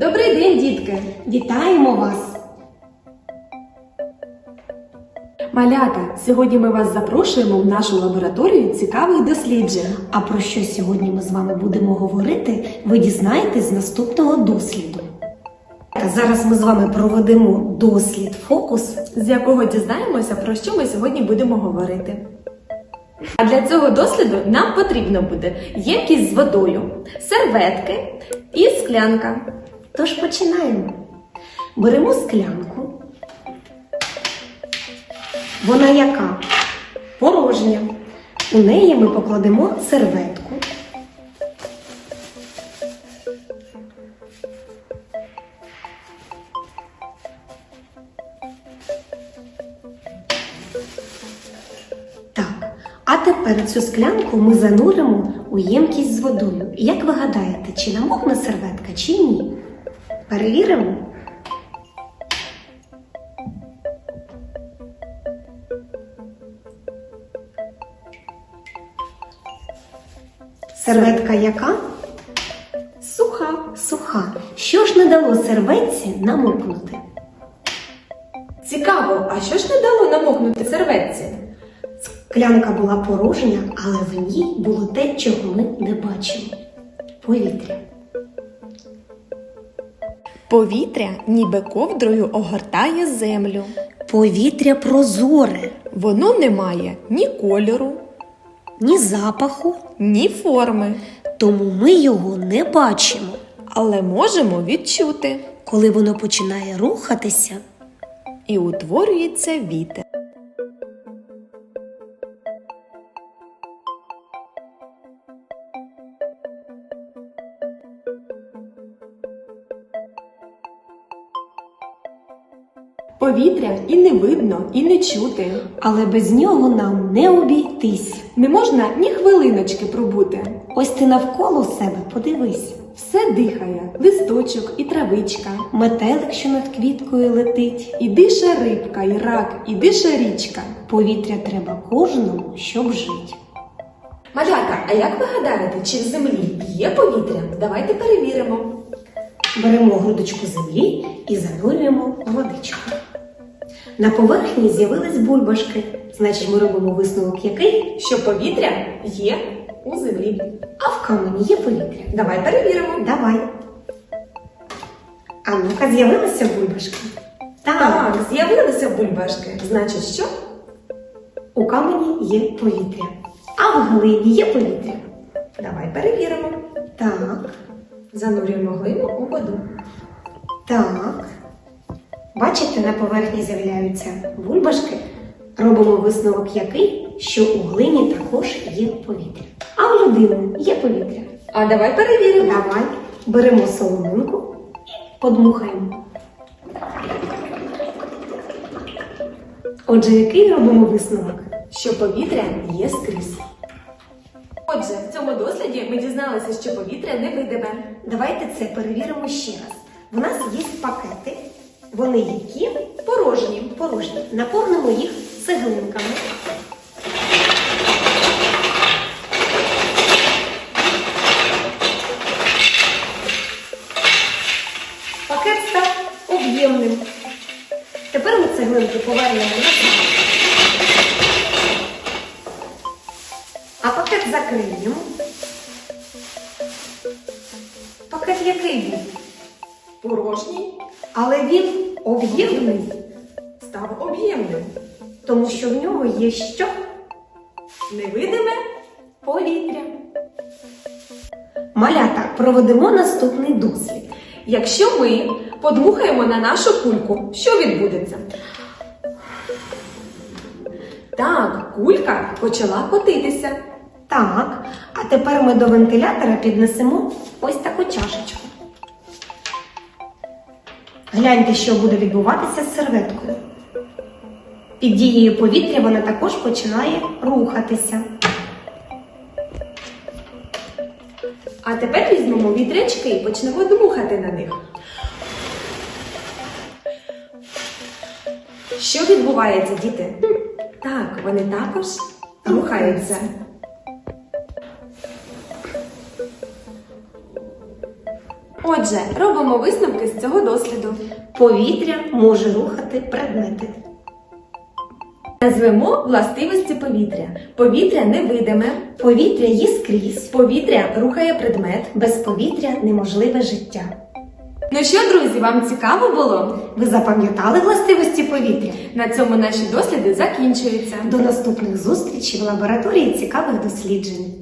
Добрий день, дітки! Вітаємо вас! Малята, сьогодні ми вас запрошуємо в нашу лабораторію цікавих досліджень. А про що сьогодні ми з вами будемо говорити, ви дізнаєтесь з наступного досліду. Та Зараз ми з вами проведемо дослід фокус. з якого дізнаємося, про що ми сьогодні будемо говорити. А для цього досліду нам потрібно буде ємкість з водою, серветки і склянка. Тож починаємо. Беремо склянку. Вона яка? Порожня. У неї ми покладемо серветку. Так, а тепер цю склянку ми зануримо у ємкість з водою. Як ви гадаєте, чи намокне серветка, чи ні? Перевіримо. Серветка яка? Суха. Суха. Що ж не дало серветці намокнути? Цікаво, а що ж не дало намокнути серветці? Склянка була порожня, але в ній було те, чого ми не бачимо. Повітря. Повітря ніби ковдрою огортає землю. Повітря прозоре, Воно не має ні кольору, ні запаху, ні форми, тому ми його не бачимо. але можемо відчути. Коли воно починає рухатися, І утворюється вітер. Повітря і не видно, і не чути. але без нього нам не обійтись. Не можна ні хвилиночки пробути. Ось ти навколо себе подивись. Все дихає, листочок і травичка. Метелик, що над квіткою летить. І дише рибка, і рак, і дише річка. Повітря треба кожному, щоб жити. Малята, а як ви гадаєте, чи в землі є повітря? Давайте перевіримо. Беремо грудочку землі і занурюємо водичку. На поверхні з'явились бульбашки. Значить, ми робимо висновок який? Що повітря є у землі. А в камені є повітря. Давай перевіримо. Давай. А ну-ка, з'явилися бульбашки? Так, так з'явилися бульбашки. Значить, що? У камені є повітря. А в глині є повітря. Давай перевіримо. Так, Занурюємо глину у воду. так. Бачите, на поверхні з'являються бульбашки. Робимо висновок який, що у глині також є повітря. А в людини є повітря. А давай перевіримо. Давай беремо соломинку і подмухаємо. Отже, який робимо висновок? Що повітря є скрізь. Отже, в цьому досліді ми дізналися, що повітря невидиме. Давайте це перевіримо ще раз. В нас є пакети. Вони які? Порожні. Порожні. Наповнимо їх цеглинками. Пакет став об'ємним. Тепер ми цеглинки повернемо назад. А пакет закриємо. Пакет який він? Порожній Але він об'ємний, став об'ємним. тому що в нього є що? Невидиме Повітря. Малята, проведемо наступний дослід. Якщо ми подмухаємо на нашу кульку, що відбудеться? Так, кулька почала котитися. Так, а тепер ми до вентилятора піднесемо ось таку чашечку. Гляньте, що буде відбуватися з серветкою. Під дією повітря вона також починає рухатися. А тепер візьмемо вітрячки і почнемо дмухати на них. Що відбувається, діти? Так, вони також рухаються. Отже, робимо висновки з цього досліду. Повітря може рухати предмети. Назвемо властивості повітря. Повітря невидиме, Повітря є скрізь. повітря рухає предмет. Без повітря неможливе життя. Ну що, друзі, вам цікаво було? Ви запам'ятали властивості повітря? На цьому наші досліди закінчуються. До наступних зустрічей в лабораторії цікавих досліджень.